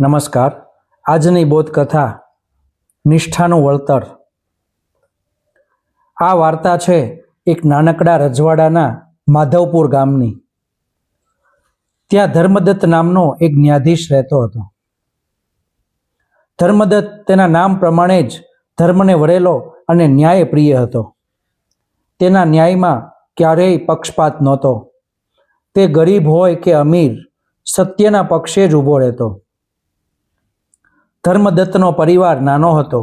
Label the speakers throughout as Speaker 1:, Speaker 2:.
Speaker 1: નમસ્કાર. આજની બોધકથા નિષ્ઠાનું વળતર. આ વાર્તા છે એક નાનકડા રજવાડાના માધવપુર ગામની. ત્યાં ધર્મદત્ત નામનો એક ન્યાધીશ રહેતો હતો. ધર્મદત્ત તેના નામ પ્રમાણે જ ધર્મને વરેલો અને ન્યાય પ્રિય હતો. તેના ન્યાયમાં ક્યારેય પક્ષપાત નહોતો. તે ગરીબ હોય કે અમીર, સત્યના પક્ષે જ ઊભો રહેતો. ધર્મદત્તનો પરિવાર નાનો હતો.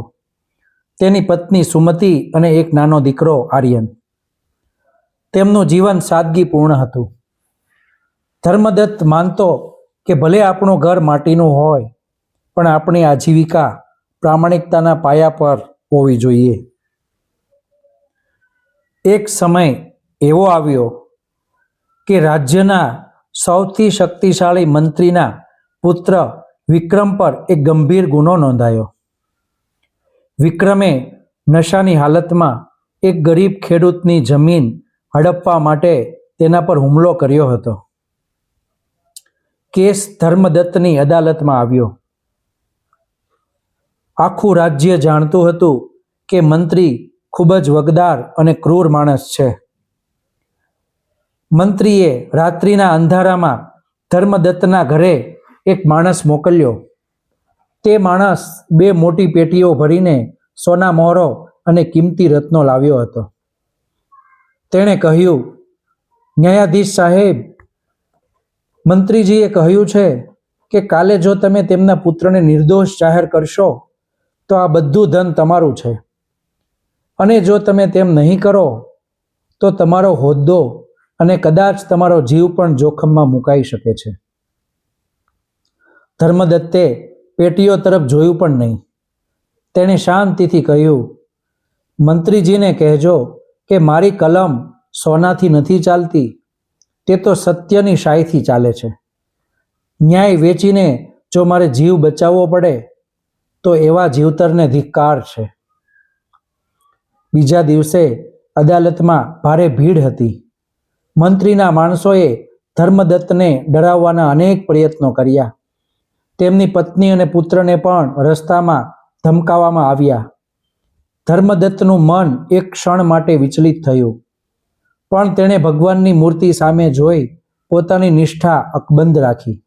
Speaker 1: તેની પત્ની સુમતિ અને એક નાનો દીકરો આર્યન. તેમનું જીવન સાદગીપૂર્ણ હતું. ધર્મદત્ત માનતો કે ભલે આપણું ઘર માટીનું હોય, પણ આપણી આજીવિકા પ્રામાણિકતાના પાયા પર હોવી જોઈએ. એક સમય એવો આવ્યો કે રાજ્યના સૌથી શક્તિશાળી મંત્રીના પુત્ર વિક્રમ પર એક ગંભીર ગુનો નોંધાયો. વિક્રમે નશાની હાલતમાં એક ગરીબ ખેડૂતની જમીન હડપવા માટે તેના પર હુમલો કર્યો હતો. કેસ ધર્મદત્તની અદાલતમાં આવ્યો. આખું રાજ્ય જાણતું હતું કે મંત્રી ખૂબ જ વગદાર અને ક્રૂર માણસ છે. મંત્રીએ રાત્રિના અંધારામાં ધર્મદત્તના ઘરે એક માણસ મોકલ્યો. તે માણસ બે મોટી પેટીઓ ભરીને સોના મોહરો અને કિંમતી રત્નો લાવ્યો હતો. તેણે કહ્યું, ન્યાયાધીશ સાહેબ, મંત્રીજીએ કહ્યું છે કે કાલે જો તમે તેમના પુત્રને નિર્દોષ જાહેર કરશો, તો આ બધું ધન તમારું છે. અને જો તમે તેમ નહીં કરો, તો તમારો હોદ્દો અને કદાચ તમારો જીવ પણ જોખમમાં મુકાઈ શકે છે. ધર્મદત્તે પેટીઓ તરફ જોયું પણ નહીં. તેણે શાંતિથી કહ્યું, મંત્રીજીને કહેજો કે મારી કલમ સોનાથી નથી ચાલતી. તે તો સત્યની શાહીથી ચાલે છે. ન્યાય વેચીને જો મારે જીવ બચાવવો પડે, તો એવા જીવતરને ધિક્કાર છે. બીજા દિવસે અદાલતમાં ભારે ભીડ હતી. મંત્રીના માણસોએ ધર્મદત્તને ડરાવવાના અનેક પ્રયત્નો કર્યા. તેમની પત્ની અને પુત્રને પણ રસ્તામાં ધમકાવવામાં આવ્યા. ધર્મદત્તનું મન એક ક્ષણ માટે વિચલિત થયું. પણ તેણે ભગવાનની મૂર્તિ સામે જોઈ પોતાની નિષ્ઠા અકબંધ રાખી.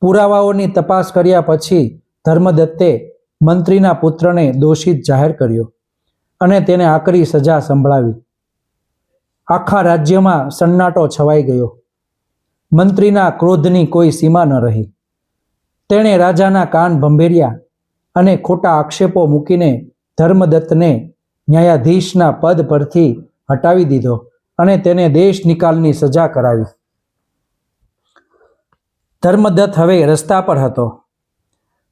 Speaker 1: પુરાવાઓની તપાસ કર્યા પછી ધર્મદત્તે મંત્રીના પુત્રને દોષિત જાહેર કર્યો અને તેને આકરી સજા સંભળાવી. આખા રાજ્યમાં સન્નાટો છવાઈ ગયો. મંત્રીના ક્રોધની કોઈ સીમા ન રહી. તેણે રાજાના કાન ભંભેર્યા અને ખોટા આક્ષેપો મૂકીને ધર્મદત્તને ન્યાયાધીશના પદ પરથી હટાવી દીધો અને તેને દેશ નિકાલની સજા કરાવી. ધર્મદત્ત હવે રસ્તા પર હતો.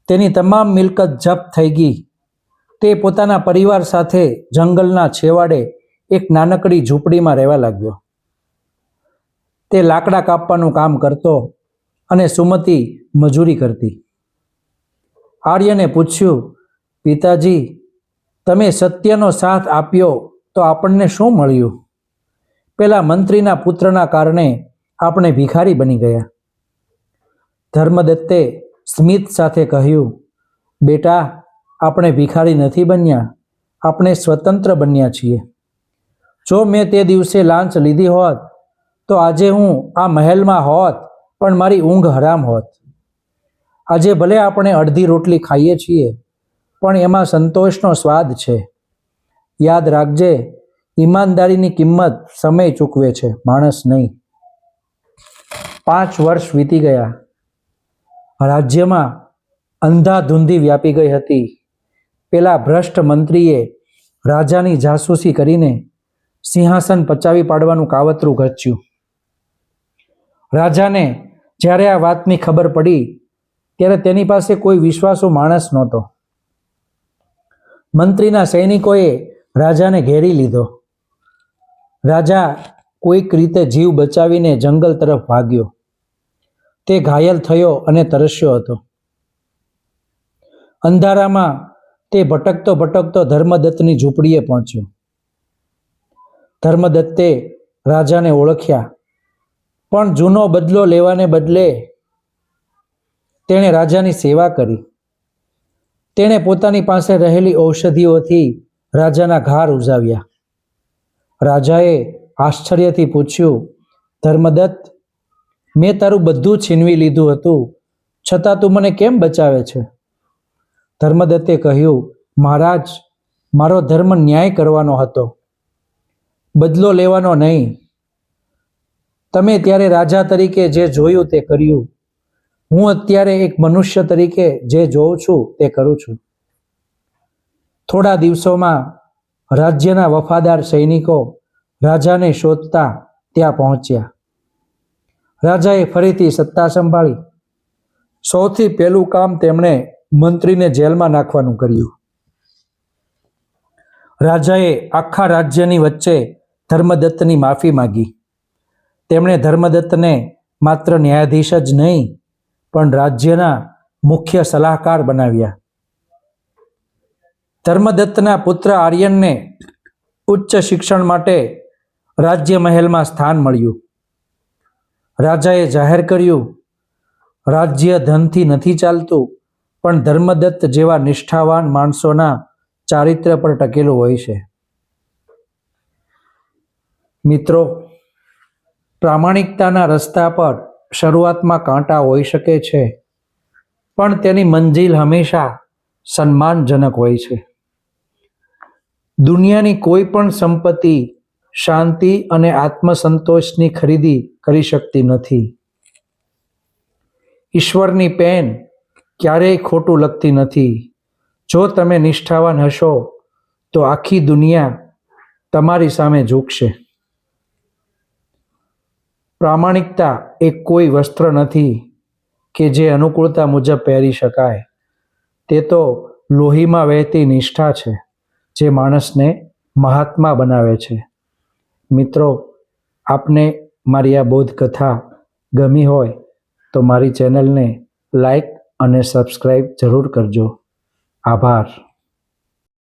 Speaker 1: તેની તમામ મિલકત જપ્ત થઈ ગઈ. તે પોતાના પરિવાર સાથે જંગલના છેવાડે એક નાનકડી ઝૂંપડીમાં રહેવા લાગ્યો. તે લાકડા કાપવાનું કામ કરતો અને સુમતિ મજૂરી કરતી. આર્યને પૂછ્યું, પિતાજી, તમે સત્યનો સાથ આપ્યો તો આપણને શું મળ્યું? પેલા મંત્રીના પુત્રના કારણે આપણે ભિખારી બની ગયા. ધર્મદત્તે સ્મિત સાથે કહ્યું, બેટા, આપણે ભિખારી નથી બન્યા, આપણે સ્વતંત્ર બન્યા છીએ. જો મેં તે દિવસે લાંચ લીધી હોત, તો આજે હું આ મહેલમાં હોત પણ મારી ઊંઘ હરામ હોત. આજે ભલે આપણે અડધી રોટલી ખાઈએ છીએ, પણ એમાં સંતોષનો સ્વાદ છે. યાદ રાખજે, ઈમાનદારીની કિંમત સમય ચૂકવે છે, માણસ નહીં. પાંચ વર્ષ વીતી ગયા. રાજ્યમાં અંધાધૂંધી વ્યાપી ગઈ હતી. પેલા ભ્રષ્ટ મંત્રીએ રાજાની જાસૂસી કરીને સિંહાસન પચાવી પાડવાનું કાવતરું ઘચ્યું. રાજાને જ્યારે આ વાતની ખબર પડી, ત્યારે તેની પાસે કોઈ વિશ્વાસુ માણસ નહોતો. મંત્રીના સૈનિકોએ રાજાને ઘેરી લીધો. રાજા કોઈક રીતે જીવ બચાવીને જંગલ તરફ ભાગ્યો. તે ઘાયલ થયો અને તરસ્યો હતો. અંધારામાં તે ભટકતો ભટકતો ધર્મદત્તની ઝૂંપડીએ પહોંચ્યો. ધર્મદત્તે રાજાને ઓળખ્યા. પણ જૂનો બદલો લેવાને બદલે તેણે રાજાની સેવા કરી. તેણે પોતાની પાસે રહેલી ઔષધિઓથી રાજાના ઘાર ઉજાવ્યા. રાજાએ આશ્ચર્યથી પૂછ્યું, ધર્મદત્ત, મેં તારું બધું છીનવી લીધું હતું, છતાં તું મને કેમ બચાવે છે? ધર્મદત્તે કહ્યું, મહારાજ, મારો ધર્મ ન્યાય કરવાનો હતો. બદલો લેવાનો નહીં તમે ત્યારે રાજા તરીકે જે જોયું તે કર્યું. હું અત્યારે એક મનુષ્ય તરીકે જે જોઉં છું તે કરું છું. થોડા દિવસોમાં રાજ્યના વફાદાર સૈનિકો રાજાને શોધતા ત્યાં પહોંચ્યા. રાજાએ ફરીથી સત્તા સંભાળી. સૌથી પહેલું કામ તેમણે મંત્રીને જેલમાં નાખવાનું કર્યું. રાજાએ આખા રાજ્યની વચ્ચે ધર્મદત્તની માફી માગી. તેમણે ધર્મદત્તને માત્ર ન્યાયાધીશ જ નહીં, પણ રાજ્યના મુખ્ય સલાહકાર બનાવ્યા. ધર્મદત્તના પુત્ર આર્યનને ઉચ્ચ શિક્ષણ માટે રાજ્ય મહેલમાં સ્થાન મળ્યું. રાજાએ જાહેર કર્યું, રાજ્ય ધનથી નથી ચાલતું, પણ ધર્મદત્ત જેવા નિષ્ઠાવાન માણસોના ચારિત્ર્ય પર ટકેલું હોય છે. મિત્રો પ્રામાણિકતાના રસ્તા પર શરૂઆતમાં કાંટા હોઈ શકે છે, પણ તેની મંજિલ હંમેશા સન્માનજનક હોય છે. દુનિયાની કોઈ પણ સંપત્તિ શાંતિ અને આત્મસંતોષની ખરીદી કરી શકતી નથી. ઈશ્વરની પેન ક્યારેય ખોટું લખતી નથી. જો તમે નિષ્ઠાવાન હશો, તો આખી દુનિયા તમારી સામે ઝૂકશે. પ્રામાણિકતા એ કોઈ વસ્ત્ર નથી કે જે અનુકૂળતા મુજબ પહેરી શકાય. તે તો લોહીમાં વહેતી નિષ્ઠા છે, જે માણસને મહાત્મા બનાવે છે. મિત્રો, આપને મારી આ બોધકથા ગમી હોય તો મારી ચેનલને લાઈક અને સબસ્ક્રાઈબ જરૂર કરજો. આભાર.